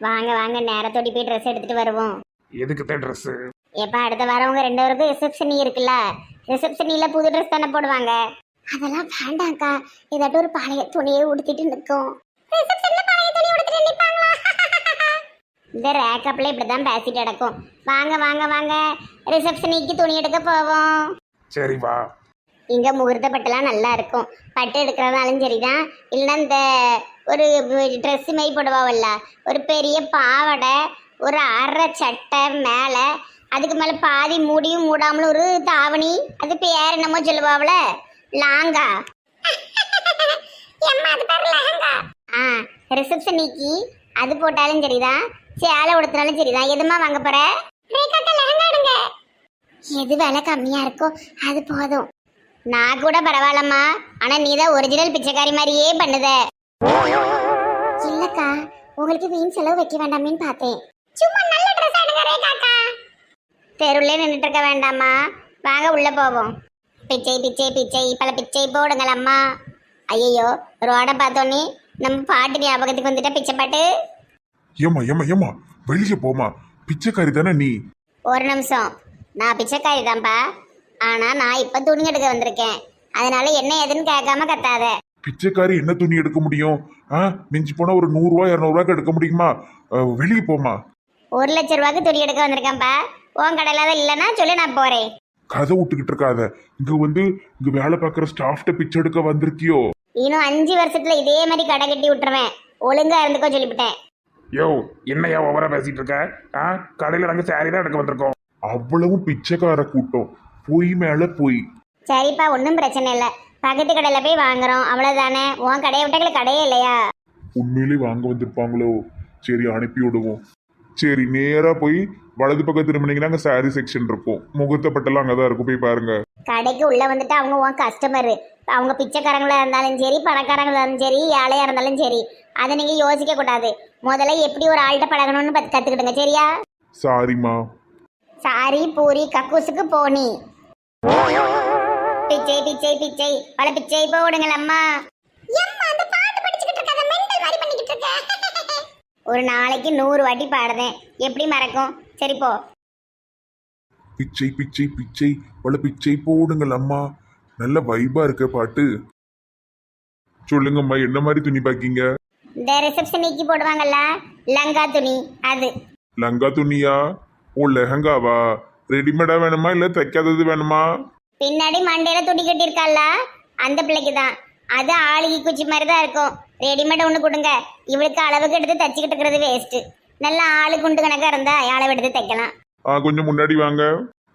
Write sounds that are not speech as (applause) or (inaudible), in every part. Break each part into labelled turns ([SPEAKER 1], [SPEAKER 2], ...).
[SPEAKER 1] வாங்க வாங்க நேரத்தோடி போய் ட்ரெஸ் எடுத்துட்டு வருவோம்.
[SPEAKER 2] எதுக்கு தான் ட்ரெஸ்ஸு
[SPEAKER 1] எப்ப அடுத்த வரவங்க ரெண்டு பேருக்கும் ரிசப்ஷனி இருக்குல்ல? ரிசப்ஷனில புது ட்ரெஸ் தானே போடுவாங்க. அதெல்லாம் வேண்டாம்க்கா. ஏதாட்டும் ஒரு பழைய துணியை உடுத்திட்டு நிற்கும். இந்த ரேக்கப்ல இப்படிதான் பேசிட்டு கிடக்கும். வாங்க வாங்க வாங்க. ரிசப்ஷனிக்கு துணி எடுக்க போவோம்.
[SPEAKER 2] சரி வா.
[SPEAKER 1] இங்க முகூர்த்த பட்டுலாம் நல்லா இருக்கும். பட்டு எடுக்கிறதாலும் சரிதான். இல்லைன்னா இந்த ஒரு ட்ரெஸ் மாரி போடுவாவல்ல. ஒரு பெரிய பாவாடை ஒரு அரை சட்டை மேலே அதுக்கு மேலே பாதி மூடியும் மூடாமலும் ஒரு தாவணி அது பேர் என்னமோ சொல்லுவாவல? லாங்கா (laughs) ஆ ரிசப்ஷனிக்கு அது போட்டாலும் சரிதான். சேலை உடுத்தினாலும் சரிதான். எதுமா வாங்க போற? எது விலை கம்மியா இருக்கோ அது போதும். நான் கூட பரவாயில்லம்மா. ஆனா நீ தான் ஒரிஜினல் பிச்சைக்காரி மாதிரியே பண்ணுத. இல்லக்கா உங்களுக்கு வீண் செலவு வைக்க வேண்டாமேன்னு பார்த்தேன். சும்மா நல்ல ட்ரெஸ் எடுங்க ரேகாக்கா தெருவுல நின்றுட்டு இருக்க வேண்டாமா வாங்க உள்ள போவோம். பிச்சை பிச்சை பிச்சை பல பிச்சை போடுங்கள் அம்மா ஐயோ ரோட பார்த்தோன்னே நம்ம பாட்டு ஞாபகத்துக்கு வந்துட்டா பிச்சை பாட்டு?
[SPEAKER 3] ஏமா ஏமா ஏமா வெளியே போமா பிச்சைக்காரி தானே நீ?
[SPEAKER 1] ஒரு நிமிஷம். நான் பிச்சைக்காரி தான்ப்பா. ஆனா நான் இப்ப துணி எடுக்க வந்திருக்கேன். அதனால என்ன ஏதுன்னு கேட்காம கத்தாத.
[SPEAKER 3] பிச்சைக்காரி என்ன துணி எடுக்க முடியும்? ஆ? மிஞ்சி போனா ஒரு நூறுரூவா இரநூறுவாக்கு எடுக்க முடியுமா? வெளியே போமா.
[SPEAKER 1] ஒரு லட்ச ரூபாய்க்கு துணி எடுக்க வந்திருக்கேன்ப்பா. உன் கடையில தான் இல்லைன்னா சொல்லி நான் போறேன்.
[SPEAKER 3] கதை விட்டுக்கிட்டு இருக்காத. இங்க வந்து இங்க வேலை பார்க்குற ஸ்டாஃப்ட பிச்சை எடுக்க வந்திருக்கியோ?
[SPEAKER 1] இன்னும் அஞ்சு வருஷத்துல இதே மாதிரி கடை கட்டி விட்டுருவேன். ஒழுங்கா இருந்துக்கோ சொல்லிவிட்டேன்.
[SPEAKER 2] யோ என்னையா ஓவரா பேசிட்டு இருக்க? ஆ? கடையில் நாங்கள் சாரி தான் எடுக்க வந்திருக்கோம்.
[SPEAKER 3] அவ்வளவும் பிச்சைக்கார கூட்டம். பொய் மேல பொய்.
[SPEAKER 1] சரிப்பா ஒன்றும் பிரச்சனை இல்லை. பக்கத்து கடையில் போய் வாங்குறோம். அவ்வளோதானே உன் கடையை விட்டாங்கள கடையே இல்லையா?
[SPEAKER 3] உண்மையிலே வாங்க வந்திருப்பாங்களோ? சரி அனுப்பி விடுவோம். சரி நேரா போய் வலது பக்கம் திரும்பினீங்கன்னா அங்கே சாரி செக்ஷன் இருக்கும். முகூர்த்த பட்டெல்லாம் அங்கே தான் இருக்கும். போய் பாருங்க.
[SPEAKER 1] கடைக்கு உள்ள வந்துட்டு அவங்க உன் கஸ்டமரு அவங்க பிச்சைக்காரங்களா இருந்தாலும் சரி பணக்காரங்களா இருந்தாலும் சரி ஏழையா இருந்தாலும் சரி அதை நீங்க யோசிக்க கூடாது. முதல்ல எப்படி ஒரு ஆள்கிட்ட பழகணும்னு பத்தி கத்துக்கிடுங்க சரியா?
[SPEAKER 3] சாரிம்மா
[SPEAKER 1] சாரி பூரி கக்கூசுக்கு போனி. பிச்சை பிச்சை பிச்சை. பல பிச்சை போடுங்கள் அம்மா. ஒரு நாளைக்கு நூறு வாட்டி பாடுதேன். எப்படி மறக்கும்? சரி போ.
[SPEAKER 3] பிச்சை பிச்சை பிச்சை. பல பிச்சை போடுங்கள் அம்மா. நல்ல வைபா இருக்க பாட்டு. சொல்லுங்கம்மா என்ன மாதிரி துணி பாக்கீங்க?
[SPEAKER 1] இந்த ரிசப்ஷனிக்கு போடுவாங்கல்ல லங்கா துணி அது.
[SPEAKER 3] லங்கா துணியா? ஓ லெஹங்காவா? ரெடிமேடா வேணுமா இல்ல தைக்காதது வேணுமா?
[SPEAKER 1] பின்னாடி மண்டையில துணி கட்டியிருக்கால அந்த பிள்ளைக்கு தான் அது ஆளுகி குச்சி மாதிரி தான் இருக்கும். ரெடிமேட் ஒன்று கொடுங்க. இவளுக்கு அளவுக்கு எடுத்து தச்சுக்கிட்டு இருக்கிறது வேஸ்ட்டு நல்ல ஆளு குண்டு கணக்காக இருந்தா அளவு எடுத்து தைக்கலாம்.
[SPEAKER 3] ஆ கொஞ்சம் முன்னாடி வாங்க.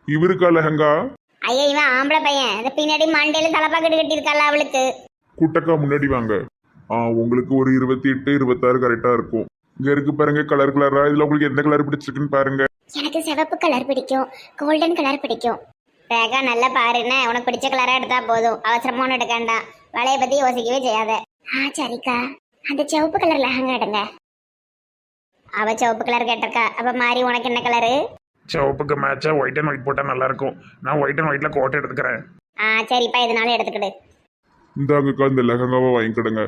[SPEAKER 3] இவருக்கா லெஹங்கா?
[SPEAKER 1] ஐயா இவன் ஆம்பளை பையன். அந்த பின்னாடி மண்டையில தலைப்பாக்கட்டு கட்டியிருக்கால அவளுக்கு.
[SPEAKER 3] குட்டக்கா முன்னாடி வாங்க. ஆ உங்களுக்கு ஒரு இருபத்தி எட்டு இருபத்தாறு கரெக்டா இருக்கும். இங்க இருக்கு பாருங்க கலர் கலரா இதுல உங்களுக்கு எந்த கலர் பிடிச்சிருக்குன்னு பாருங்க.
[SPEAKER 1] எனக்கு சிவப்பு கலர் பிடிக்கும். கோல்டன் கலர் பிடிக்கும். ரேகா நல்லா பாருன்னு உனக்கு பிடிச்ச கலரா எடுத்தா போதும். அவசரமா ஒன்று எடுக்க வேண்டாம். வளைய பத்தி யோசிக்கவே செய்யாத. ஆ சரிக்கா. அந்த சிவப்பு கலர் லெஹங்கா எடுங்க அவ சிவப்பு கலர் கேட்டிருக்கா. அப்ப மாறி உனக்கு என்ன கலரு
[SPEAKER 2] சிவப்புக்கு மேட்சாக ஒயிட் அண்ட் ஒயிட் போட்டால் நல்லா இருக்கும். நான் ஒயிட் அண்ட் ஒயிட்டில் கோட்டை எடுத்துக்கிறேன்.
[SPEAKER 1] ஆ சரிப்பா இதனால எடுத்துக்கிடு.
[SPEAKER 3] இந்தாங்கக்கா இந்த லெஹங்காவை வாங்கிக்கிடுங்க.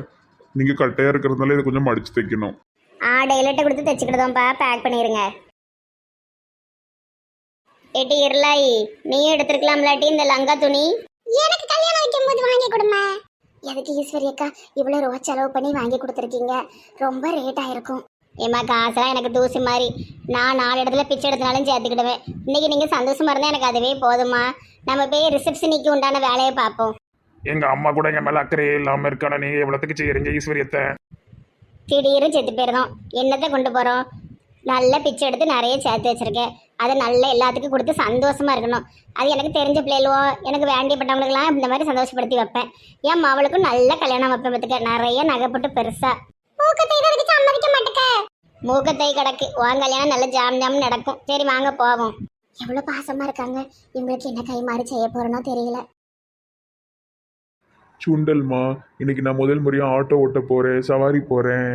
[SPEAKER 3] நீங்க கட்டையா இருக்கிறதுனால இதை கொஞ்சம் மடிச்சு தைக்கணும்.
[SPEAKER 1] ஆ டெய்லெட்டை கொடுத்து தைச்சிக்கிடுதோம்ப்பா பேக் பண்ணிடுங்க ஏட்டி இருளாய் நீயும் எடுத்துருக்கலாம்லாட்டி இந்த லங்கா துணி. எனக்கு கல்யாணம் வைக்கும் போது வாங்கி கொடுமா. எதுக்கு ஈஸ்வரி அக்கா இவ்வளோ ரூபா செலவு பண்ணி வாங்கி கொடுத்துருக்கீங்க. ரொம்ப ரேட் ஆயிருக்கும் ஏம்மா காசெல்லாம் எனக்கு தூசி மாதிரி. நான் நாலு இடத்துல பிச்சை எடுத்தனாலும் சேர்த்துக்கிடுவேன். இன்னைக்கு நீங்கள் சந்தோஷமா இருந்தால் எனக்கு அதுவே போதுமா நம்ம போய் ரிசப்ஷனிக்கு உண்டான வேலையை பார்ப்போம்.
[SPEAKER 2] எங்கள் அம்மா கூட எங்கள் மேலே அக்கறையே இல்லாமல் இருக்கான? நீங்கள் எவ்வளோத்துக்கு செய்கிறீங்க ஈஸ்வரியத்தை
[SPEAKER 1] திடீர்னு செத்து போயிடும் என்னத்தை கொண்டு போகிறோம் நல்ல பிச்சை எடுத்து நிறைய சேர்த்து வச்சிருக்கேன். அதை நல்ல எல்லாத்துக்கும் கொடுத்து சந்தோஷமா இருக்கணும். அது எனக்கு தெரிஞ்ச பிள்ளைகளோ எனக்கு வேண்டியப்பட்டவங்களுக்கெல்லாம் இந்த மாதிரி சந்தோஷப்படுத்தி வைப்பேன். என் மவளுக்கும் நல்ல கல்யாணம் வைப்பேன் பார்த்துக்க. நிறைய நகைப்பட்டு பெருசா. மூக்கத்தை கிடக்கு. உன் கல்யாணம் நல்ல ஜாம் ஜாம் நடக்கும். சரி வாங்க போவோம். எவ்வளோ பாசமா இருக்காங்க. இவங்களுக்கு என்ன கை மாறி செய்ய போறேனோ தெரியல.
[SPEAKER 3] சுண்டல்மா இன்னைக்கு நான் முதல் முறையா ஆட்டோ ஓட்ட போறேன் சவாரி போறேன்.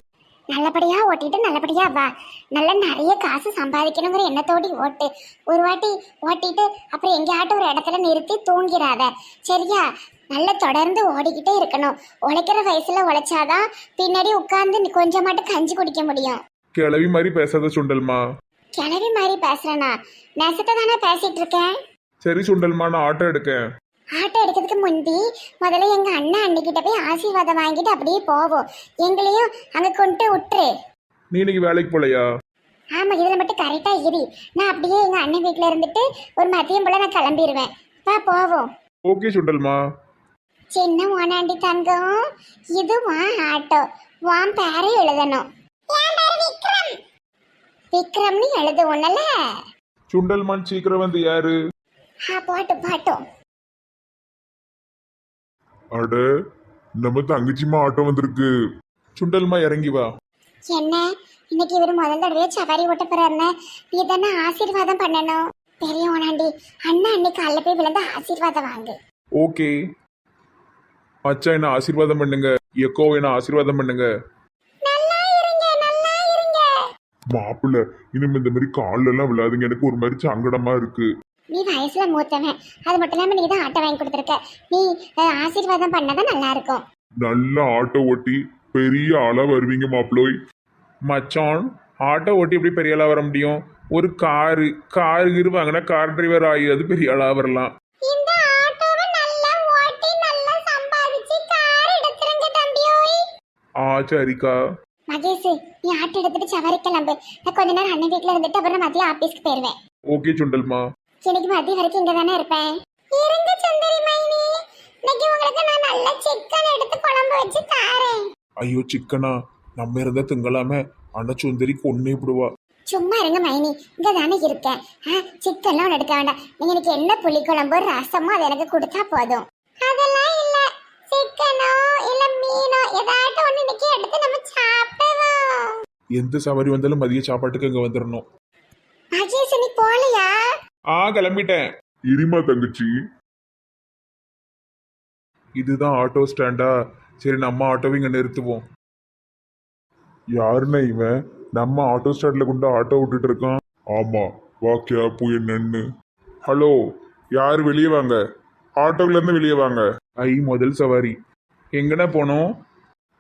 [SPEAKER 1] நல்லபடியா ஓட்டிட்டு நல்லபடியா வா. நல்ல நிறைய காசு சம்பாதிக்கணுங்கிற எண்ணத்தோடி ஓட்டு. ஒரு வாட்டி ஓட்டிட்டு அப்புறம் எங்கேயாட்டும் ஒரு இடத்துல நிறுத்தி தூங்கிடாத. சரியா? நல்லா தொடர்ந்து ஓடிக்கிட்டே இருக்கணும். உழைக்கிற வயசுல உழைச்சாதான் பின்னாடி உட்கார்ந்து கொஞ்சமாட்டு கஞ்சி குடிக்க முடியும்.
[SPEAKER 3] கிளவி மாதிரி பேசாத சுண்டல்மா?
[SPEAKER 4] கிளவி மாதிரி பேசுறேனா? நெசத்தை தானே பேசிட்டு இருக்கேன்?
[SPEAKER 3] சரி சுண்டல்மா நான் ஆட்டோ எடுக்கேன்.
[SPEAKER 4] ஆட்டோ எடுக்கிறதுக்கு முந்தி முதல்ல எங்க அண்ணன் அன்னிக்கிட்ட போய் ஆசீர்வாதம் வாங்கிட்டு அப்படியே போவோம். எங்களையும் அங்க கொண்டு விட்டுரு
[SPEAKER 3] நீ இன்னைக்கு வேலைக்கு போலையா?
[SPEAKER 4] ஆமா இதுல மட்டும் கரெக்டா இரு. நான் அப்படியே எங்க அண்ணன் வீட்ல இருந்துட்டு ஒரு மதியம் போல நான் கிளம்பிடுவேன் வா போவோம்.
[SPEAKER 3] ஓகே சுண்டல்மா.
[SPEAKER 4] சின்ன ஓனாண்டி தங்கம். இது வான் ஆட்டோ. வான் பேரை எழுதணும். விக்ரம். விக்ரம்னு எழுதுவோம்ல.
[SPEAKER 3] சுண்டல்மான் சீக்கிரம் வந்து யாரு?
[SPEAKER 4] ஆ போட்டு போட்டோம்.
[SPEAKER 3] அட நம்ம தங்கச்சிமா ஆட்டோ வந்திருக்கு. சுண்டல்மா இறங்கி வா.
[SPEAKER 4] என்ன? இன்னைக்கு இவர் முதல் தடவை சவாரி ஓட்ட போறாருன்னு நீ தானே ஆசீர்வாதம் பண்ணணும். பெரிய ஓனாண்டி அண்ணா அன்னைக்கு காலைல போய் விழுந்து ஆசீர்வாதம் வாங்கு.
[SPEAKER 3] ஓகே. மச்சான் என்ன ஆசீர்வாதம் பண்ணுங்க. எக்கோ என்ன ஆசீர்வாதம் பண்ணுங்க.
[SPEAKER 4] நல்லா இருங்க நல்லா இருங்க.
[SPEAKER 3] மாப்பிள்ள இனிமே இந்த மாதிரி கால்ல எல்லாம் விழாதுங்க. எனக்கு ஒரு மாதிரி சங்கடமா இருக்கு.
[SPEAKER 4] நீ வயசுல மூத்தவன். அது மட்டும் இல்லாம நீ தான் ஆட்டோ வாங்கி கொடுத்துருக்க. நீ அஹ், ஆசீர்வாதம் பண்ணதான் நல்லா இருக்கும்
[SPEAKER 3] நல்ல ஆட்டோ ஓட்டி பெரிய ஆளா வருவீங்க மாப்பிள்ளோய் மச்சான் ஆட்டோ ஓட்டி எப்படி பெரிய ஆளா வர முடியும்? ஒரு காரு காரு கிரு வாங்கினா கார் டிரைவர் ஆகி அது பெரிய ஆளா வரலாம்.
[SPEAKER 4] இந்த ஆட்டோவை நல்லா ஓட்டி நல்லா சம்பாதிச்சு கார் எடுத்துருங்க தம்பியோய்
[SPEAKER 3] ஆ சரிக்கா.
[SPEAKER 4] மகேஷ் நீ ஆட்டோ எடுத்துட்டு சவாரி கிளம்பு நான் கொஞ்ச நேரம் அண்ணன் வீட்ல இருந்துட்டு அப்புறம் மதியம் ஆபீஸ்க்கு போயிருவேன்.
[SPEAKER 3] ஓகே சுண்டல்மா.
[SPEAKER 4] இன்னைக்கு மதியம் வரைக்கும் இங்க தானே இருப்பேன். இருங்க சுந்தரி மைனி. இன்னைக்கு உங்களுக்கு நான் நல்ல சிக்கன் எடுத்து குழம்பு வச்சு தாரேன்.
[SPEAKER 3] ஐயோ சிக்கனா நம்ம இருந்தா திங்கலாமே. அண்ணா சுந்தரி கொன்னே விடுவா.
[SPEAKER 4] சும்மா இருங்க மைனி. இங்க தானே இருக்கேன் சிக்கன்லாம் எடுக்க வேண்டாம். நீங்க எனக்கு என்ன புளிக்குழம்போ ரசமோ அது எனக்கு கொடுத்தா போதும். அதெல்லாம் இல்ல. சிக்கனோ இல்ல மீனோ ஏதாட்டும் ஒண்ணு இன்னைக்கு எடுத்து நம்ம சாப்பிடுவோம்.
[SPEAKER 3] எந்த சவாரி வந்தாலும் மதிய சாப்பாட்டுக்கு இங்க வந்துடணும் ஆ கிளம்பிட்டேன். இரிமா தங்கச்சி. இதுதான் ஆட்டோ ஸ்டாண்டா? சரி நம்ம ஆட்டோவை இங்க நிறுத்துவோம். யாருன்னா இவன்? நம்ம ஆட்டோ ஸ்டாண்ட்ல கொண்டு ஆட்டோ விட்டுட்டு இருக்கான். ஆமா வா கேப்பு என்னன்னு ஹலோ யார்? வெளியே வாங்க. ஆட்டோல இருந்து வெளியே வாங்க. ஐ முதல் சவாரி. எங்கடா போனோம்?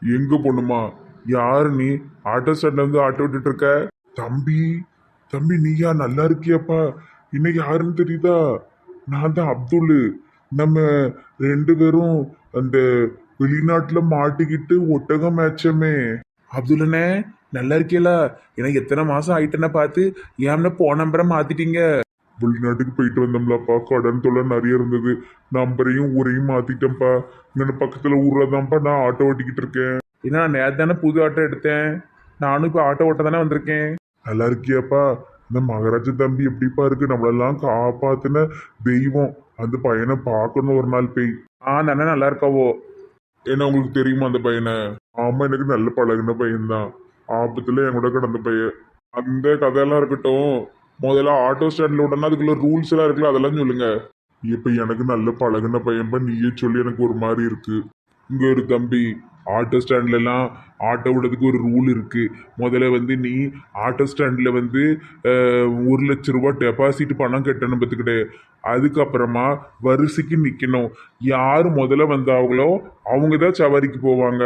[SPEAKER 3] எங்க போகணுமா யாரு நீ? ஆட்டோ ஸ்டாண்ட்ல வந்து ஆட்டோ விட்டுட்டு இருக்க? தம்பி தம்பி நீயா? நல்லா இருக்கியாப்பா? இன்னைக்கு யாருன்னு தெரியுதா? நான் தான் அப்துல் நம்ம ரெண்டு பேரும் அந்த வெளிநாட்டுல மாட்டிக்கிட்டு ஒட்டகம் மேட்சமே அப்துல்லண்ணே நல்லா இருக்கீங்களா ஏன்னா எத்தனை மாசம் ஆயிட்டுன்னு பார்த்து ஏம்னா போன நம்பரை மாத்திட்டீங்க. வெளிநாட்டுக்கு போயிட்டு வந்தோம்லப்பா. கடன் தொல்லை நிறைய இருந்தது. நம்பரையும் ஊரையும் மாத்திட்டேன்ப்பா. இங்கே பக்கத்துல ஊர்ல தான்ப்பா நான் ஆட்டோ ஓட்டிக்கிட்டு இருக்கேன். ஏன்னா நான் நேற்று தானே புது ஆட்டோ எடுத்தேன். நானும் இப்போ ஆட்டோ ஓட்ட தானே வந்திருக்கேன். நல்லா இருக்கியாப்பா? இந்த மகராஜ தம்பி எப்படிப்பா இருக்கு? நம்மளெல்லாம் காப்பாத்தின தெய்வம். அந்த பையனை பார்க்கணும் ஒரு நாள் போய். ஆ தானே நல்லா இருக்காவோ? என்ன உங்களுக்கு தெரியுமா அந்த பையனை? ஆமா எனக்கு நல்ல பழகுன பையன்தான். ஆபத்துல என் கூட கிடந்த பையன். அந்த கதையெல்லாம் இருக்கட்டும். முதல்ல ஆட்டோ ஸ்டாண்ட்ல உடனே அதுக்குள்ள ரூல்ஸ் எல்லாம் இருக்குல்ல அதெல்லாம் சொல்லுங்க. இப்ப எனக்கு நல்ல பழகுன பையன்பா நீயே சொல்லி எனக்கு ஒரு மாதிரி இருக்கு. இங்க ஒரு தம்பி. ஆட்டோ ஸ்டாண்ட்லலாம் ஆட்டோ விடுறதுக்கு ஒரு ரூல் இருக்குது முதல்ல வந்து நீ ஆட்டோ ஸ்டாண்டில் வந்து ஒரு லட்ச ரூபா டெபாசிட் பணம் கட்டணும் பார்த்துக்கிட்டு அதுக்கப்புறமா வரிசைக்கு நிற்கணும் யார் முதல்ல வந்தாங்களோ அவங்க தான் சவாரிக்கு போவாங்க.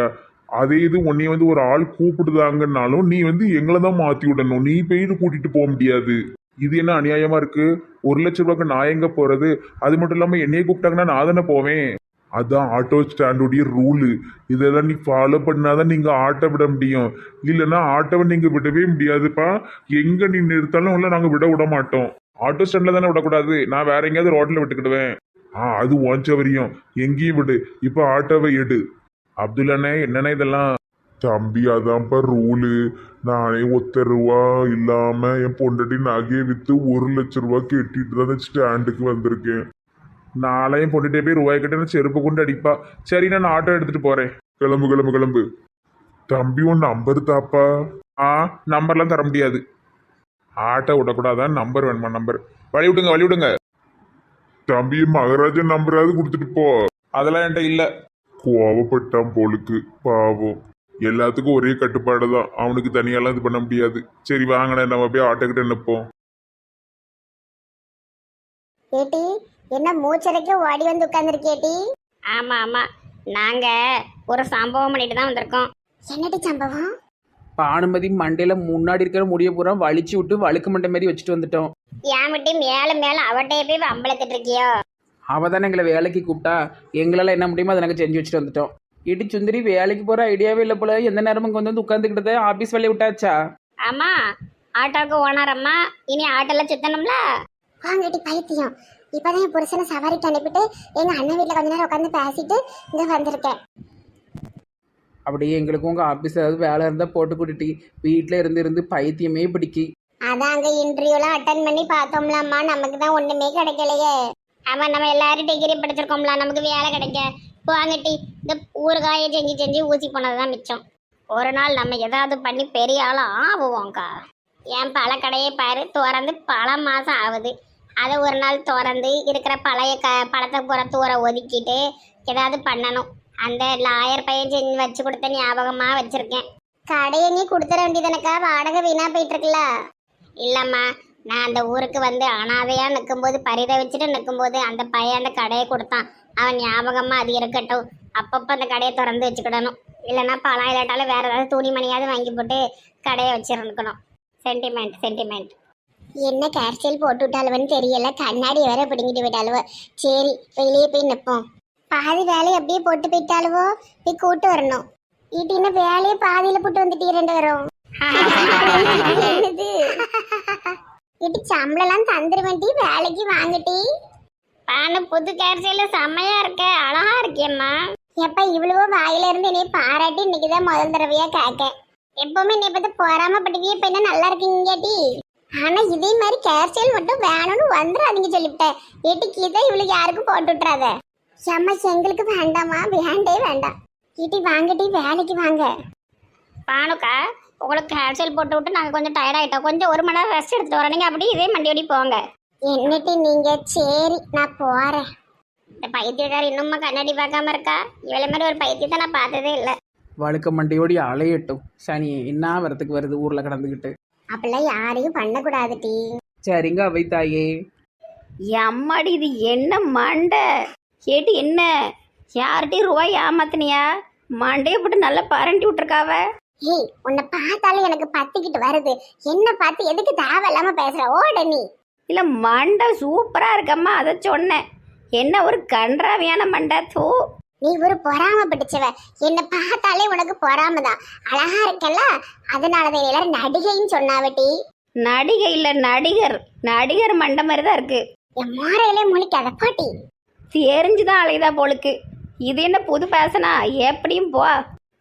[SPEAKER 3] அதே இது உன்னைய வந்து ஒரு ஆள் கூப்பிடுதாங்கன்னாலும் நீ வந்து எங்களை தான் மாற்றி விடணும். நீ போயிட்டு கூட்டிகிட்டு போக முடியாது. இது என்ன அநியாயமாக இருக்குது ஒரு லட்ச ரூபாய்க்கு நான் எங்கே போகிறது அது மட்டும் இல்லாமல் என்னைய கூப்பிட்டாங்கன்னா நான் தானே போவேன். அதான் ஆட்டோ ஸ்டாண்டுடைய ரூலு இதெல்லாம் நீ ஃபாலோ பண்ணாதான் நீங்கள் ஆட்டோ விட முடியும். இல்லைன்னா ஆட்டோவை நீங்கள் விடவே முடியாதுப்பா. எங்கே நீ நிறுத்தாலும் உள்ள நாங்கள் விட விட மாட்டோம். ஆட்டோ ஸ்டாண்டில் தானே விடக்கூடாது. நான் வேற எங்கேயாவது ரோட்டில் விட்டுக்கிடுவேன். ஆ அது ஓஞ்சவரியம் எங்கேயும் விடு. இப்போ ஆட்டோவை எடு. அப்துல்லானே என்னண்ணே இதெல்லாம்? தம்பி அதான்ப்பா ரூலு நானே ஒத்த ரூபா இல்லாமல் என் பொண்டாட்டி நகையை விற்று ஒரு லட்ச ரூபா கட்டிட்டு தான் ஸ்டாண்டுக்கு வந்திருக்கேன். நாளையும் பொண்ணுட்டே போய் ரூபாய் கிட்ட செருப்பு கொண்டு அடிப்பா சரி நான் ஆட்டோ எடுத்துட்டு போறேன் கிளம்பு கிளம்பு கிளம்பு தம்பி உன் நம்பர் தாப்பா ஆ நம்பர்லாம் தர முடியாது ஆட்டோ விடக்கூடாதான் நம்பர் வேணுமா நம்பர் வழி விடுங்க வழி விடுங்க தம்பி மகராஜன் நம்பராவது கொடுத்துட்டு போ அதெல்லாம் என்கிட்ட இல்ல கோவப்பட்டான் போலுக்கு பாவம் எல்லாத்துக்கும் ஒரே கட்டுப்பாடு தான் அவனுக்கு தனியாலாம் இது பண்ண முடியாது சரி வாங்கண்ணே நம்ம போய் ஆட்டோ கிட்ட நிற்போம்
[SPEAKER 4] என்ன மூச்சரைக்கு ஓடி வந்து உட்கார்ந்துருக்கேட்டி
[SPEAKER 1] ஆமா ஆமா. நாங்க ஒரு சம்பவம் பண்ணிட்டு தான் வந்திருக்கோம்.
[SPEAKER 4] என்னடி சம்பவம்?
[SPEAKER 5] பானுமதி மண்டையில் முன்னாடி இருக்கிற முடிய பூரா வலிச்சு விட்டு வழுக்கு மண்டை மாதிரி வச்சுட்டு வந்துட்டோம்.
[SPEAKER 1] ஏன் மட்டும் மேல மேல அவட்டையே போய் அம்பளத்துட்டு இருக்கியோ?
[SPEAKER 5] தானே எங்களை வேலைக்கு கூப்பிட்டா. எங்களால் என்ன முடியுமோ அதை நாங்கள் செஞ்சு வச்சுட்டு வந்துட்டோம். இடி சுந்தரி வேலைக்கு போகிற ஐடியாவே இல்லை போல. எந்த நேரமும் இங்கே வந்து உட்காந்துக்கிட்டது ஆஃபீஸ் வேலையை விட்டாச்சா?
[SPEAKER 1] ஆமா. ஆட்டோக்கு ஓனர் அம்மா. இனி ஆட்டோல சுத்தணும்ல? வாங்கடி பைத்தியம். இப்பதான் என் புருஷனை சவாரிக்கு அனுப்பிட்டு எங்க அண்ணன் வீட்டுல கொஞ்ச நேரம் உட்காந்து பேசிட்டு இங்க வந்திருக்கேன்.
[SPEAKER 5] அப்படியே எங்களுக்கும் உங்கள் ஆஃபீஸ் ஏதாவது வேலை இருந்தால் போட்டு கூட்டிட்டு வீட்டில் இருந்து இருந்து பைத்தியமே பிடிக்கி.
[SPEAKER 1] அதான் அங்க இன்டர்வியூலாம் அட்டன் பண்ணி பார்த்தோம்லம்மா நமக்கு தான் ஒண்ணுமே கிடைக்கலையே. ஆமா நம்ம எல்லாரும் டிகிரி படிச்சிருக்கோம்ல. நமக்கு வேலை கிடைக்க. வாங்கட்டி இந்த ஊறுகாயை செஞ்சு செஞ்சு ஊசி போனதுதான் மிச்சம். ஒரு நாள் நம்ம ஏதாவது பண்ணி பெரிய ஆளும் ஆகுவோம்க்கா. என் பழக்கடையை பாரு. திறந்து பல மாசம் ஆகுது. அதை ஒரு நாள் திறந்து இருக்கிற பழைய க பழத்தை புற தூர ஒதுக்கிட்டு ஏதாவது பண்ணணும். அந்த லாயர் பையன் செஞ்சு வச்சு கொடுத்த ஞாபகமாக வச்சுருக்கேன். கடையை நீ கொடுத்துட வேண்டியதுனக்கா? வாடகை வீணாக போயிட்டுருக்குல்ல? இல்லைம்மா நான் அந்த ஊருக்கு வந்து அனாதையாக நிற்கும்போது பரிதவிச்சுட்டு நிற்கும்போது அந்த பையன் அந்த கடையை கொடுத்தான். அவன் ஞாபகமாக அது இருக்கட்டும். அப்பப்போ அந்த கடையை திறந்து வச்சுக்கிடணும். இல்லைன்னா பழம் இல்லாட்டாலும் வேறு ஏதாவது துணிமணியாவது வாங்கி போட்டு கடையை வச்சுருக்கணும் சென்டிமெண்ட் சென்டிமெண்ட் என்ன கேர்சல் போட்டு விட்டாலுவன்னு தெரியல. கண்ணாடி வேற பிடுங்கிட்டு விட்டாலுவோ சரி வெளியே போய் நிற்போம் பாதி வேலையை அப்படியே போட்டு போயிட்டாலுவோ போய் கூட்டு வரணும். இட்டின்னு வேலையை பாதியில போட்டு வந்துட்டீங்க ரெண்டு என்னது? இட்டி சம்பளம்லாம் தந்துருவேன்டி வேலைக்கு வாங்கிட்டி. பானு புது கேர்சையில செம்மையா இருக்க. அழகா இருக்கேம்மா. எப்ப இவ்வளவோ வாயில இருந்து என்னை பாராட்டி இன்னைக்குதான் முதல் தடவையா கேட்க. எப்பவுமே என்னை பத்தி பொறாமப்பட்டுவியே இப்ப என்ன நல்லா இருக்கீங்கடி ஆனா இதே மாதிரி கேர்சைல் மட்டும் வேணும்னு வந்துடாதீங்க சொல்லிவிட்டேன். ஏட்டிக்கு இதை இவளுக்கு யாருக்கும் போட்டு விட்டுறாத. செம்ம எங்களுக்கு வேண்டாமா வேண்டே வேண்டாம். இட்டி வாங்கட்டி வேலைக்கு வாங்க. பானுக்கா உங்களுக்கு கேன்சல் போட்டு விட்டு நாங்கள் கொஞ்சம் டயர்ட் ஆகிட்டோம் கொஞ்சம் ஒரு மணி நேரம் ரெஸ்ட் எடுத்துட்டு வரோம் நீங்கள் அப்படியே இதே மண்டியோடி போங்க. என்னட்டு நீங்கள் சரி நான் போகிறேன் இந்த பைத்தியக்காரி இன்னும்மா கண்ணாடி பார்க்காம இருக்கா? இவளை மாதிரி ஒரு பைத்தியத்தை நான் பார்த்ததே இல்லை.
[SPEAKER 5] வழுக்க மண்டையோடி அலையட்டும். சனி என்ன வரத்துக்கு வருது? ஊரில் கிடந்துக்கிட்டு.
[SPEAKER 1] அப்படிலாம் யாரையும் பண்ணக்கூடாது டீ.
[SPEAKER 5] சரிங்க அவை தாயே
[SPEAKER 6] எம்மாடி இது என்ன மண்டை? கேட்டு என்ன? யார்கிட்டயும் ரூபாய் ஏமாத்தினியா? மண்டையை போட்டு நல்லா பரண்டி விட்டுருக்காவ?
[SPEAKER 1] ஏய் உன்னை பார்த்தாலும் எனக்கு பத்திக்கிட்டு வருது. என்ன பார்த்து எதுக்கு தேவையில்லாம பேசுற? ஓட நீ.
[SPEAKER 6] இல்லை மண்டை சூப்பராக இருக்கம்மா அதை சொன்னேன். என்ன ஒரு கன்றாவியான மண்டை தூ.
[SPEAKER 1] நீ ஒரு பொறாம பிடிச்சவ என்னை பார்த்தாலே உனக்கு பொறாமதான். அழகா இருக்கல்ல? அதனாலதான் எல்லாரும் நடிகைன்னு சொன்னாவட்டி
[SPEAKER 6] நடிகை இல்லை நடிகர். நடிகர் மண்டை மாதிரி தான் இருக்கு.
[SPEAKER 1] என் மோரையிலே முழிக்காத பாட்டி
[SPEAKER 6] தெரிஞ்சு தான் அலையுதா போலுக்கு. இது என்ன புது பேசனா எப்படியும் போ.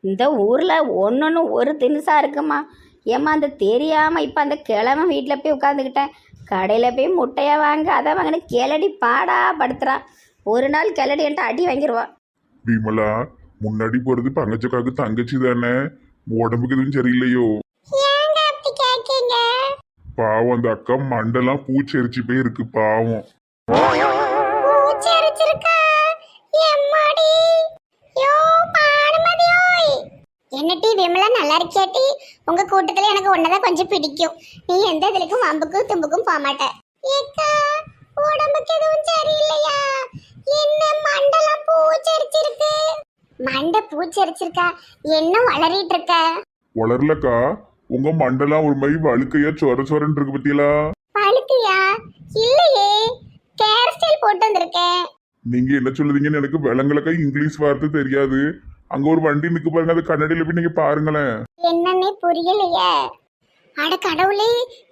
[SPEAKER 6] இந்த ஊரில் ஒன்று ஒரு தினுசா இருக்குமா? ஏம்மா அந்த தெரியாமல் இப்போ அந்த கிழமை வீட்டில் போய் உட்காந்துக்கிட்டேன் கடையில் போய் முட்டையை வாங்க அதை வாங்கின கிளடி பாடா படுத்துறான் ஒரு நாள் கிளடி என்கிட்ட அடி வாங்கிடுவா
[SPEAKER 3] விமலா முன்னாடி போறது பங்கச்சக்காக்கு தங்கச்சி தானே? உடம்புக்கு எதுவும் சரியில்லையோ? பாவம் அந்த அக்கா மண்டெல்லாம் பூச்செரிச்சு போய் இருக்கு பாவம்.
[SPEAKER 1] என்னட்டி விமலா நல்லா இருக்கியாட்டி உங்க கூட்டத்துல எனக்கு ஒன்னதான் கொஞ்சம் பிடிக்கும். நீ எந்த இதுலக்கும் வம்புக்கும் தும்புக்கும் போக மாட்ட. மண்டை பூச்சரிச்சிருக்கா என்ன வளரிட்டு இருக்க?
[SPEAKER 3] வளரலக்கா உங்க மண்டெல்லாம் ஒரு மாதிரி வழுக்கையா சொர சொரன்னு இருக்கு பத்தியலா?
[SPEAKER 1] பழுக்கையா? இல்லையே. ஹேர் ஸ்டைல் போட்டு வந்திருக்கேன்.
[SPEAKER 3] நீங்க என்ன சொல்லுதீங்கன்னு எனக்கு விலங்குலக்கா இங்கிலீஷ் வார்த்தை தெரியாது. அங்க ஒரு வண்டி நிக்கு பாருங்க அது கண்ணாடியில போய் நீங்க பாருங்களேன்.
[SPEAKER 1] என்னன்னே புரியலையே. அட கடவுளே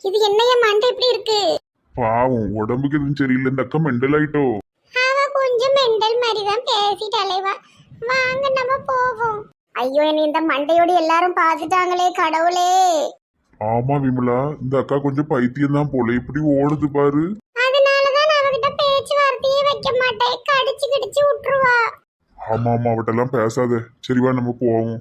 [SPEAKER 1] இது என்னைய மண்டை இப்படி இருக்கு?
[SPEAKER 3] பாவம் உடம்புக்கு எதுவும் சரியில்லை இந்த அக்கா மெண்டல் ஆயிட்டோ.
[SPEAKER 1] அவ கொஞ்சம் மெண்டல் மாதிரி தான் பேசிட்டு அலைவா. வாங்க நம்ம போவோம். ஐயோ என்னை இந்த மண்டையோடு எல்லாரும் பார்த்துட்டாங்களே கடவுளே.
[SPEAKER 3] ஆமா விமலா. இந்த அக்கா கொஞ்சம் பைத்தியம் தான் போல. இப்படி ஓடுது பாரு.
[SPEAKER 1] அதனாலதான் நான் அவகிட்ட பேச்சுவார்த்தையே வைக்க மாட்டேன். கடிச்சு கடிச்சு விட்டுருவா.
[SPEAKER 3] ஆமா ஆமா அவட்டெல்லாம் பேசாத. சரிவா நம்ம போவோம்.